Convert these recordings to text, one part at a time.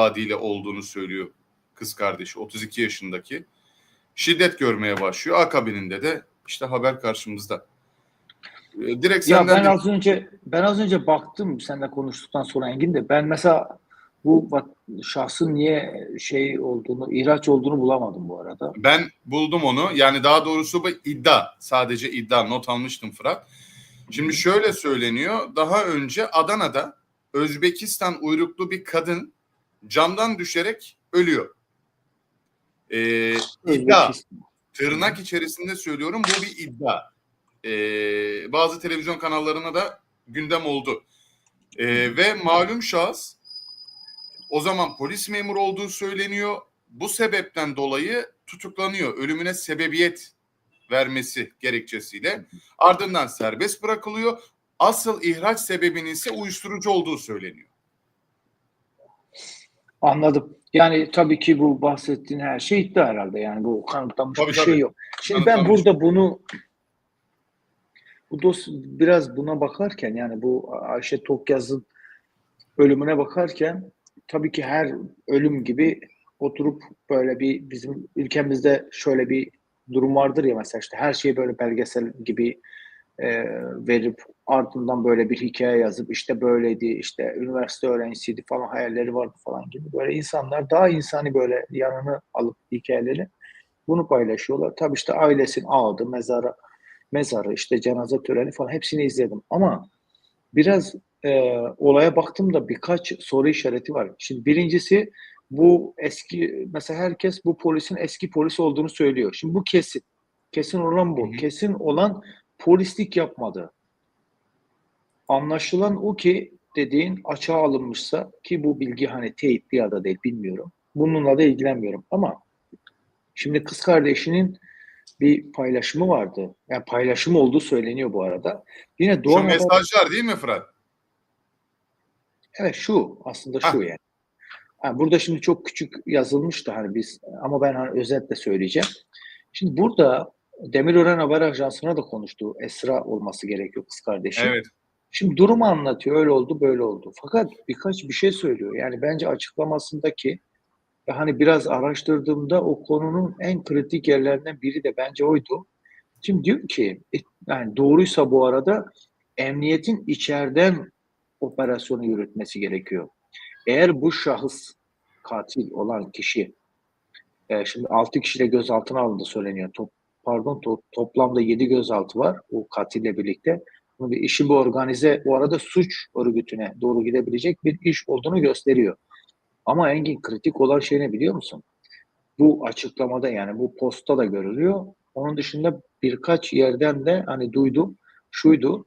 vaadiyle olduğunu söylüyor kız kardeşi 32 yaşındaki. Şiddet görmeye başlıyor. Akabininde de işte haber karşımızda. Ee, Direkt Ya ben de- az önce ben az önce baktım seninle konuştuktan sonra Engin de ben mesela bu vat- şahsın niye şey olduğunu, ihraç olduğunu bulamadım bu arada. Ben buldum onu. Yani daha doğrusu bu iddia. Sadece iddia. Not almıştım Fırat. Şimdi şöyle söyleniyor. Daha önce Adana'da Özbekistan uyruklu bir kadın camdan düşerek ölüyor. Ee, iddia. Özbekistan. Tırnak içerisinde söylüyorum bu bir iddia. Ee, bazı televizyon kanallarına da gündem oldu. Ee, ve malum şahıs o zaman polis memuru olduğu söyleniyor. Bu sebepten dolayı tutuklanıyor. Ölümüne sebebiyet vermesi gerekçesiyle. Ardından serbest bırakılıyor. Asıl ihraç sebebinin ise uyuşturucu olduğu söyleniyor. Anladım. Yani tabii ki bu bahsettiğin her şey iddia herhalde. Yani bu kanıtlanmış Tabii, bir tabii. şey yok. Şimdi ben burada bunu bu dos biraz buna bakarken yani bu Ayşe Tokyaz'ın ölümüne bakarken tabii ki her ölüm gibi oturup böyle bir bizim ülkemizde şöyle bir durum vardır ya mesela işte her şeyi böyle belgesel gibi e, verip ardından böyle bir hikaye yazıp işte böyleydi işte üniversite öğrencisiydi falan hayalleri vardı falan gibi böyle insanlar daha insani böyle yanını alıp hikayeleri bunu paylaşıyorlar. Tabii işte ailesinin ağdı, mezara, mezarı, işte cenaze töreni falan hepsini izledim. Ama biraz e, olaya baktığımda birkaç soru işareti var. Şimdi birincisi bu eski mesela herkes bu polisin eski polis olduğunu söylüyor. Şimdi bu kesin. Kesin olan bu. Kesin olan polislik yapmadı. Anlaşılan o ki dediğin açığa alınmışsa ki bu bilgi hani teyitli ya da değil bilmiyorum. Bununla da ilgilenmiyorum ama şimdi kız kardeşinin bir paylaşımı vardı. Yani paylaşım olduğu söyleniyor bu arada. Yine Şu Doğan Haber- mesajlar değil mi Fırat? Evet şu aslında şu yani. Ha, burada şimdi çok küçük yazılmış da hani biz ama ben hani özetle söyleyeceğim. Şimdi burada Demirören Haber Ajansı'na da konuştu. Esra olması gerekiyor kız kardeşi. Evet. Şimdi durumu anlatıyor. Öyle oldu, böyle oldu. Fakat birkaç bir şey söylüyor. Yani bence açıklamasındaki hani biraz araştırdığımda o konunun en kritik yerlerinden biri de bence oydu. Şimdi diyor ki e, yani doğruysa bu arada emniyetin içeriden operasyonu yürütmesi gerekiyor. Eğer bu şahıs katil olan kişi e, şimdi 6 kişi de gözaltına alındı söyleniyor. Top, pardon to- toplamda 7 gözaltı var o katille birlikte. Bu bir işi bir organize bu arada suç örgütüne doğru gidebilecek bir iş olduğunu gösteriyor. Ama Engin kritik olan şey ne biliyor musun? Bu açıklamada yani bu posta da görülüyor. Onun dışında birkaç yerden de hani duydum şuydu.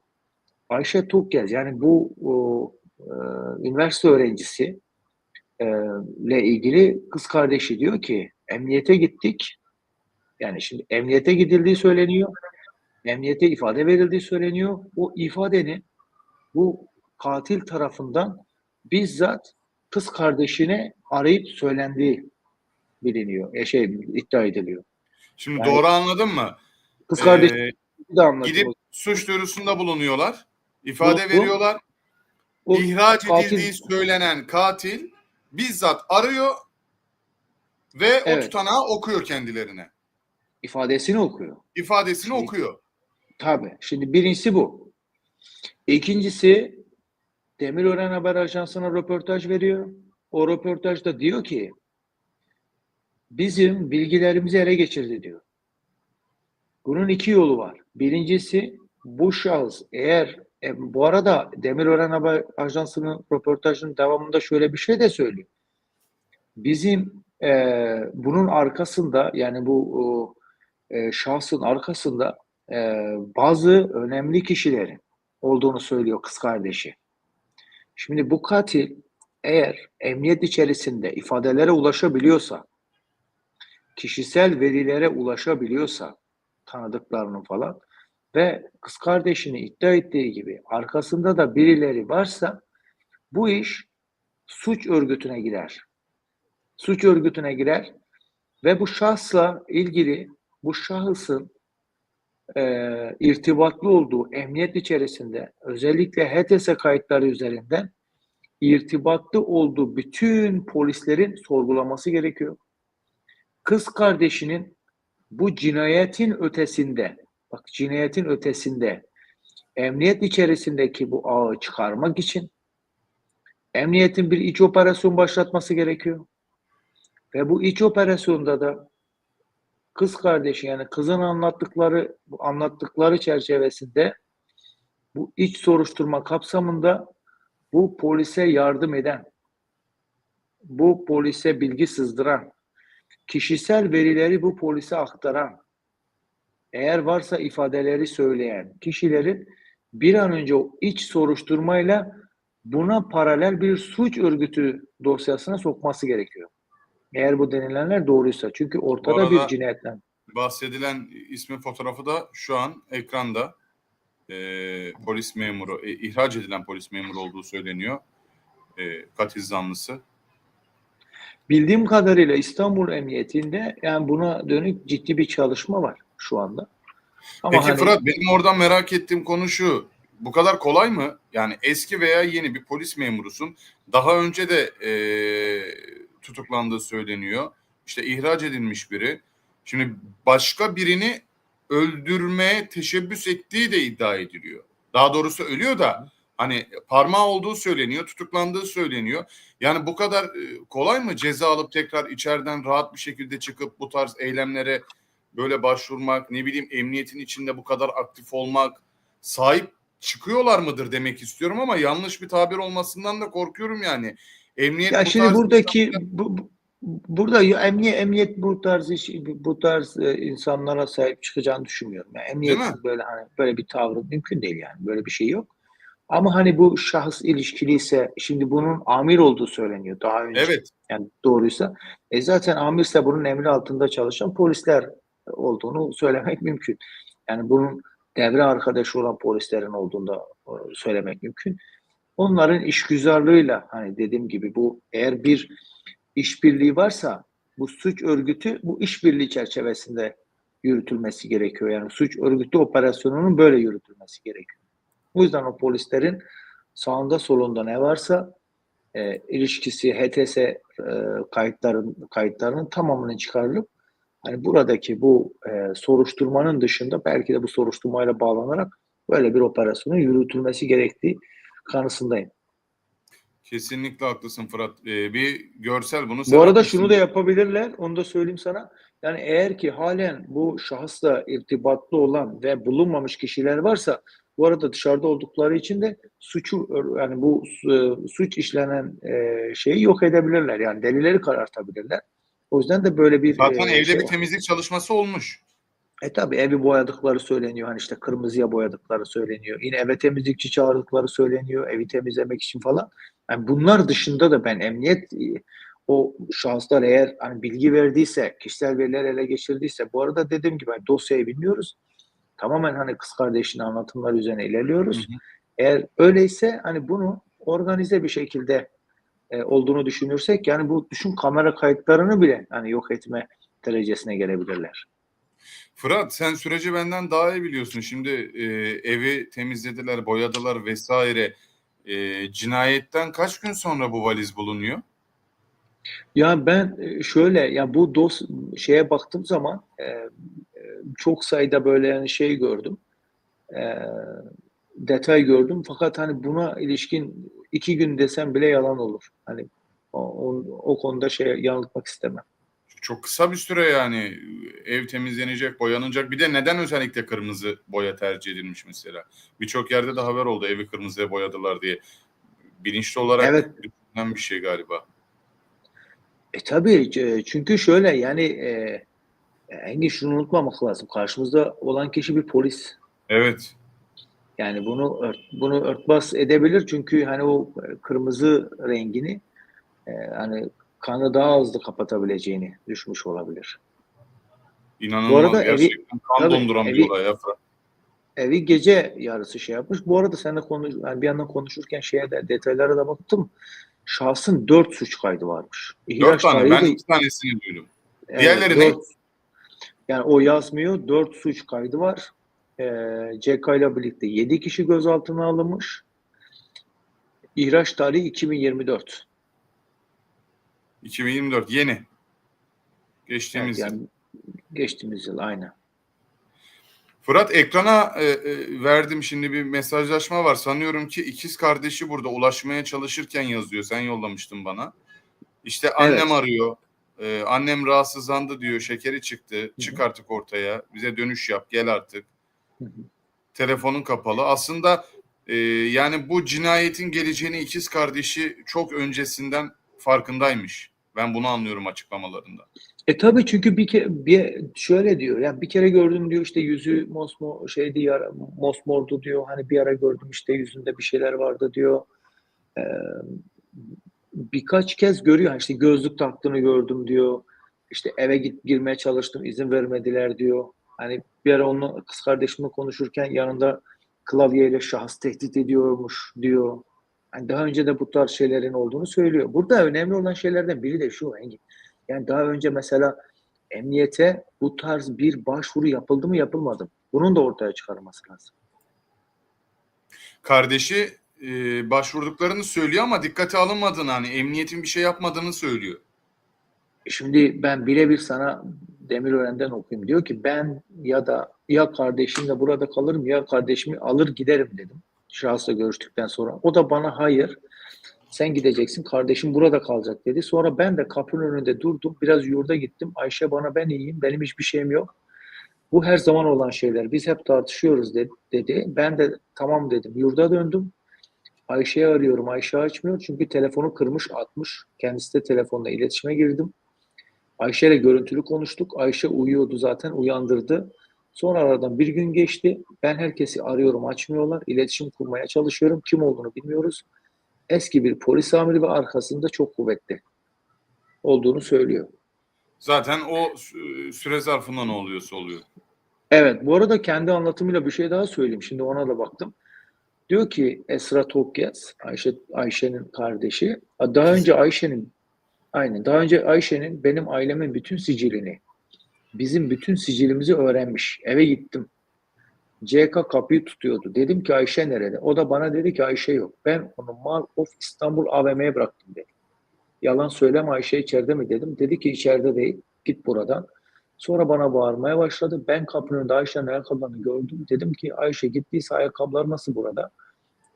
Ayşe Tukyaz yani bu o, e, üniversite öğrencisi e, ile ilgili kız kardeşi diyor ki emniyete gittik. Yani şimdi emniyete gidildiği söyleniyor. Emniyete ifade verildiği söyleniyor. O ifadenin bu katil tarafından bizzat kız kardeşine arayıp söylendiği biliniyor. E şey iddia ediliyor. Şimdi Yani- doğru anladın mı? Kız kardeşi Ee, de gidip suç duyurusunda bulunuyorlar. ifade Bu- bu- veriyorlar. O İhraç katil- edildiği söylenen katil bizzat arıyor ve o Evet. tutanağı okuyor kendilerine. ifadesini okuyor. İfadesini Şey- okuyor. Tabii. Şimdi birincisi bu. İkincisi Demirören Haber Ajansı'na röportaj veriyor. O röportajda diyor ki bizim bilgilerimizi ele geçirdi diyor. Bunun iki yolu var. Birincisi bu şahıs eğer e, bu arada Demirören Haber Ajansı'nın röportajının devamında şöyle bir şey de söylüyor. Bizim e, bunun arkasında yani bu e, şahsın arkasında e, bazı önemli kişilerin olduğunu söylüyor kız kardeşi. Şimdi bu katil eğer emniyet içerisinde ifadelere ulaşabiliyorsa, kişisel verilere ulaşabiliyorsa, tanıdıklarının falan ve kız kardeşini iddia ettiği gibi arkasında da birileri varsa bu iş suç örgütüne girer. Suç örgütüne girer ve bu şahsla ilgili bu şahısın e, irtibatlı olduğu emniyet içerisinde özellikle HTS kayıtları üzerinden irtibatlı olduğu bütün polislerin sorgulaması gerekiyor. Kız kardeşinin bu cinayetin ötesinde, bak cinayetin ötesinde emniyet içerisindeki bu ağı çıkarmak için emniyetin bir iç operasyon başlatması gerekiyor. Ve bu iç operasyonda da kız kardeşi yani kızın anlattıkları anlattıkları çerçevesinde bu iç soruşturma kapsamında bu polise yardım eden, bu polise bilgi sızdıran, kişisel verileri bu polise aktaran, eğer varsa ifadeleri söyleyen kişilerin bir an önce o iç soruşturmayla buna paralel bir suç örgütü dosyasına sokması gerekiyor. Eğer bu denilenler doğruysa. Çünkü ortada bir cinayetten. Bahsedilen ismi fotoğrafı da şu an ekranda. Ee, polis memuru, e, ihraç edilen polis memuru olduğu söyleniyor. E, katil zanlısı. Bildiğim kadarıyla İstanbul Emniyetinde yani buna dönük ciddi bir çalışma var şu anda. Ama Peki hani- Fırat benim oradan merak ettiğim konu şu. Bu kadar kolay mı? Yani eski veya yeni bir polis memurusun. Daha önce de e, tutuklandığı söyleniyor. İşte ihraç edilmiş biri. Şimdi başka birini öldürmeye teşebbüs ettiği de iddia ediliyor. Daha doğrusu ölüyor da hani parmağı olduğu söyleniyor, tutuklandığı söyleniyor. Yani bu kadar e, kolay mı ceza alıp tekrar içeriden rahat bir şekilde çıkıp bu tarz eylemlere böyle başvurmak, ne bileyim emniyetin içinde bu kadar aktif olmak, sahip çıkıyorlar mıdır demek istiyorum ama yanlış bir tabir olmasından da korkuyorum yani. Emniyet Ya şimdi buradaki bu, bu- burada emniyet emniyet bu tarz iş, bu tarz e, insanlara sahip çıkacağını düşünmüyorum. Yani emniyet Değil mi? böyle hani böyle bir tavrı mümkün değil yani. Böyle bir şey yok. Ama hani bu şahıs ilişkiliyse şimdi bunun amir olduğu söyleniyor daha önce. Evet. Yani doğruysa. E zaten amirse bunun emri altında çalışan polisler olduğunu söylemek mümkün. Yani bunun devre arkadaşı olan polislerin olduğunu da e, söylemek mümkün. Onların işgüzarlığıyla hani dediğim gibi bu eğer bir işbirliği varsa bu suç örgütü bu işbirliği çerçevesinde yürütülmesi gerekiyor. Yani suç örgütü operasyonunun böyle yürütülmesi gerekiyor. O yüzden o polislerin sağında solunda ne varsa e, ilişkisi HTS e, kayıtların kayıtlarının tamamının çıkarılıp hani buradaki bu e, soruşturmanın dışında belki de bu soruşturmayla bağlanarak böyle bir operasyonun yürütülmesi gerektiği kanısındayım. Kesinlikle haklısın Fırat. Ee, bir görsel bunu Bu arada şunu da yapabilirler. Onu da söyleyeyim sana. Yani eğer ki halen bu şahısla irtibatlı olan ve bulunmamış kişiler varsa bu arada dışarıda oldukları için de suçu yani bu e, suç işlenen e, şeyi yok edebilirler. Yani delilleri karartabilirler. O yüzden de böyle bir Zaten e, evde şey bir var. temizlik çalışması olmuş. E tabi evi boyadıkları söyleniyor. Hani işte kırmızıya boyadıkları söyleniyor. Yine eve temizlikçi çağırdıkları söyleniyor. Evi temizlemek için falan. Yani bunlar dışında da ben emniyet e, o şahıslar eğer hani bilgi verdiyse, kişisel veriler ele geçirdiyse bu arada dediğim gibi hani dosyayı bilmiyoruz. Tamamen hani kız kardeşinin anlatımları üzerine ilerliyoruz. Hı hı. Eğer öyleyse hani bunu organize bir şekilde e, olduğunu düşünürsek yani bu düşün kamera kayıtlarını bile hani yok etme derecesine gelebilirler. Fırat sen süreci benden daha iyi biliyorsun. Şimdi e, evi temizlediler, boyadılar vesaire. E, cinayetten kaç gün sonra bu valiz bulunuyor? Ya ben e, şöyle ya bu dos şeye baktığım zaman e, e, çok sayıda böyle yani şey gördüm. E, detay gördüm. Fakat hani buna ilişkin iki gün desem bile yalan olur. Hani o, o, o konuda şey yanıltmak istemem. Çok kısa bir süre yani ev temizlenecek, boyanacak. Bir de neden özellikle kırmızı boya tercih edilmiş mesela? Birçok yerde de haber oldu evi kırmızıya boyadılar diye. Bilinçli olarak Evet. bir şey galiba. E tabii e, çünkü şöyle yani e, Engin şunu unutmamak lazım. Karşımızda olan kişi bir polis. Evet. Yani bunu ört, bunu örtbas edebilir çünkü hani o kırmızı rengini e, hani kanı daha hızlı kapatabileceğini düşmüş olabilir. İnanılmaz. Bu arada evi- Gerçekten kan tabii, donduran bir evi- olay ya. Evi gece yarısı şey yapmış. Bu arada seninle konuş, yani bir yandan konuşurken şeye de detaylara da baktım. Şahsın dört suç kaydı varmış. Dört İhraç tane. tarihi Ben iki tanesini duydum. Evet, Diğerleri ne? dört- Yani o yazmıyor. Dört suç kaydı var. Ee, CK ile birlikte yedi kişi gözaltına alınmış. İhraç tarihi 2024. 2024 yeni. Evet, Geçtiğimiz yıl. yani geçtiğimiz yıl aynen. Fırat ekrana e, e, verdim şimdi bir mesajlaşma var. Sanıyorum ki ikiz kardeşi burada ulaşmaya çalışırken yazıyor. Sen yollamıştın bana. İşte annem Evet. arıyor. E, annem rahatsızlandı diyor. Şekeri çıktı. Çık hı. artık ortaya. Bize dönüş yap. Gel artık. Hı hı. Telefonun kapalı. Aslında e, yani bu cinayetin geleceğini ikiz kardeşi çok öncesinden farkındaymış. Ben bunu anlıyorum açıklamalarında. E tabii çünkü bir kere bir şöyle diyor. Yani bir kere gördüm diyor işte yüzü mosmo şeydi yara, mosmordu diyor. Hani bir ara gördüm işte yüzünde bir şeyler vardı diyor. Ee, birkaç kez görüyor. İşte gözlük taktığını gördüm diyor. İşte eve git girmeye çalıştım izin vermediler diyor. Hani bir ara onunla kız kardeşimle konuşurken yanında klavyeyle şahıs tehdit ediyormuş diyor. Yani daha önce de bu tarz şeylerin olduğunu söylüyor. Burada önemli olan şeylerden biri de şu Engin. Yani daha önce mesela emniyete bu tarz bir başvuru yapıldı mı yapılmadı mı? Bunun da ortaya çıkarılması lazım. Kardeşi e, başvurduklarını söylüyor ama dikkate alınmadığını hani emniyetin bir şey yapmadığını söylüyor. Şimdi ben birebir sana Demirören'den okuyayım. Diyor ki ben ya da ya kardeşimle burada kalırım ya kardeşimi alır giderim dedim. Şahısla görüştükten sonra. O da bana hayır sen gideceksin kardeşim burada kalacak dedi. Sonra ben de kapının önünde durdum. Biraz yurda gittim. Ayşe bana ben iyiyim. Benim hiçbir şeyim yok. Bu her zaman olan şeyler. Biz hep tartışıyoruz de- dedi. Ben de tamam dedim. Yurda döndüm. Ayşe'yi arıyorum. Ayşe açmıyor çünkü telefonu kırmış atmış. Kendisi de telefonla iletişime girdim. Ayşe ile görüntülü konuştuk. Ayşe uyuyordu zaten uyandırdı. Sonra aradan bir gün geçti. Ben herkesi arıyorum açmıyorlar. İletişim kurmaya çalışıyorum. Kim olduğunu bilmiyoruz. Eski bir polis amiri ve arkasında çok kuvvetli olduğunu söylüyor. Zaten o sü- süre zarfında ne oluyorsa oluyor. Evet, bu arada kendi anlatımıyla bir şey daha söyleyeyim. Şimdi ona da baktım. Diyor ki Esra Tokyaz, Ayşe Ayşe'nin kardeşi. Daha önce Ayşe'nin aynen daha önce Ayşe'nin benim ailemin bütün sicilini, bizim bütün sicilimizi öğrenmiş. Eve gittim. CK kapıyı tutuyordu. Dedim ki Ayşe nerede? O da bana dedi ki Ayşe yok. Ben onu Mall of İstanbul AVM'ye bıraktım dedi. Yalan söyleme Ayşe içeride mi dedim. Dedi ki içeride değil. Git buradan. Sonra bana bağırmaya başladı. Ben kapının önünde Ayşe'nin ayakkabılarını gördüm. Dedim ki Ayşe gittiyse ayakkabılar nasıl burada?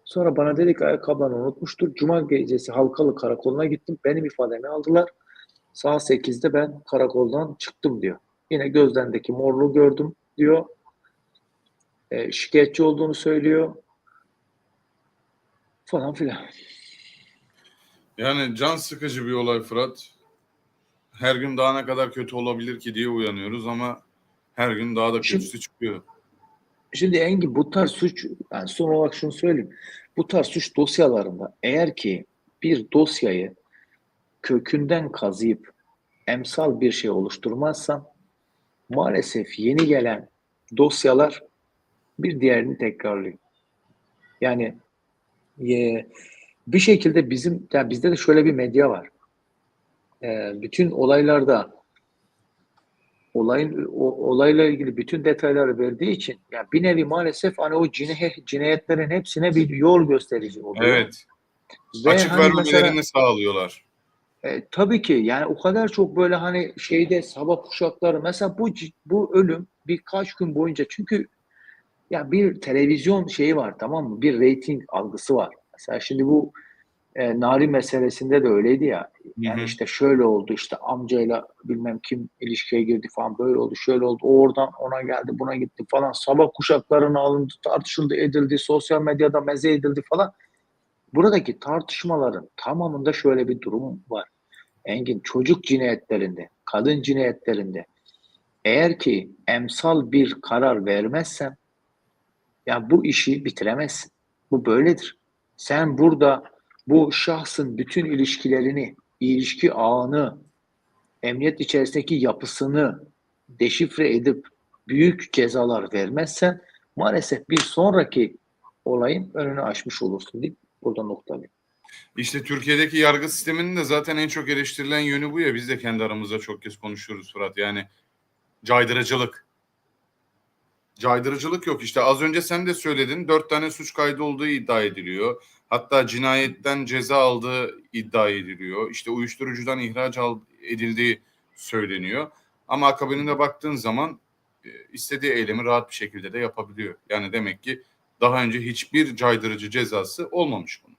Sonra bana dedi ki ayakkabılarını unutmuştur. Cuma gecesi Halkalı karakoluna gittim. Benim ifademi aldılar. Saat 8'de ben karakoldan çıktım diyor. Yine gözlerindeki morluğu gördüm diyor. E, şikayetçi olduğunu söylüyor. Falan filan. Yani can sıkıcı bir olay Fırat. Her gün daha ne kadar kötü olabilir ki diye uyanıyoruz ama her gün daha da Şimdi- kötüsü çıkıyor. Şimdi Engin bu tarz suç, yani son olarak şunu söyleyeyim. Bu tarz suç dosyalarında eğer ki bir dosyayı kökünden kazıyıp emsal bir şey oluşturmazsan maalesef yeni gelen dosyalar bir diğerini tekrarlıyor. Yani e, bir şekilde bizim, yani bizde de şöyle bir medya var. E, bütün olaylarda olayın o, olayla ilgili bütün detayları verdiği için yani bir nevi maalesef hani o cinayet, cinayetlerin hepsine bir yol gösterici oluyor. Evet. Ve Açık hani vermelerini mesela- sağlıyorlar. E, tabii ki yani o kadar çok böyle hani şeyde sabah kuşakları mesela bu bu ölüm birkaç gün boyunca çünkü ya bir televizyon şeyi var tamam mı? Bir reyting algısı var. Mesela şimdi bu e, Nari meselesinde de öyleydi ya. Yani Hı hı. işte şöyle oldu işte amcayla bilmem kim ilişkiye girdi falan böyle oldu şöyle oldu. O oradan ona geldi buna gitti falan. Sabah kuşaklarına alındı tartışıldı edildi sosyal medyada meze edildi falan. Buradaki tartışmaların tamamında şöyle bir durum var. Engin çocuk cinayetlerinde, kadın cinayetlerinde eğer ki emsal bir karar vermezsen ya bu işi bitiremezsin. Bu böyledir. Sen burada bu şahsın bütün ilişkilerini, ilişki ağını, emniyet içerisindeki yapısını deşifre edip büyük cezalar vermezsen maalesef bir sonraki olayın önünü açmış olursun deyip burada noktalayayım. İşte Türkiye'deki yargı sisteminin de zaten en çok eleştirilen yönü bu ya. Biz de kendi aramızda çok kez konuşuyoruz Fırat. Yani caydırıcılık. Caydırıcılık yok. İşte az önce sen de söyledin. Dört tane suç kaydı olduğu iddia ediliyor. Hatta cinayetten ceza aldığı iddia ediliyor. İşte uyuşturucudan ihraç edildiği söyleniyor. Ama akabininde baktığın zaman e, istediği eylemi rahat bir şekilde de yapabiliyor. Yani demek ki daha önce hiçbir caydırıcı cezası olmamış bunun.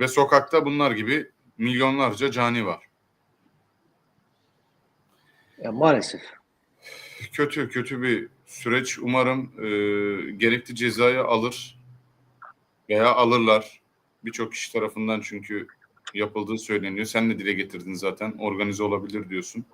Ve sokakta bunlar gibi milyonlarca cani var. Ya maalesef. Kötü kötü bir süreç. Umarım e, gerekli cezayı alır veya alırlar. Birçok kişi tarafından çünkü yapıldığı söyleniyor. Sen de dile getirdin zaten. Organize olabilir diyorsun.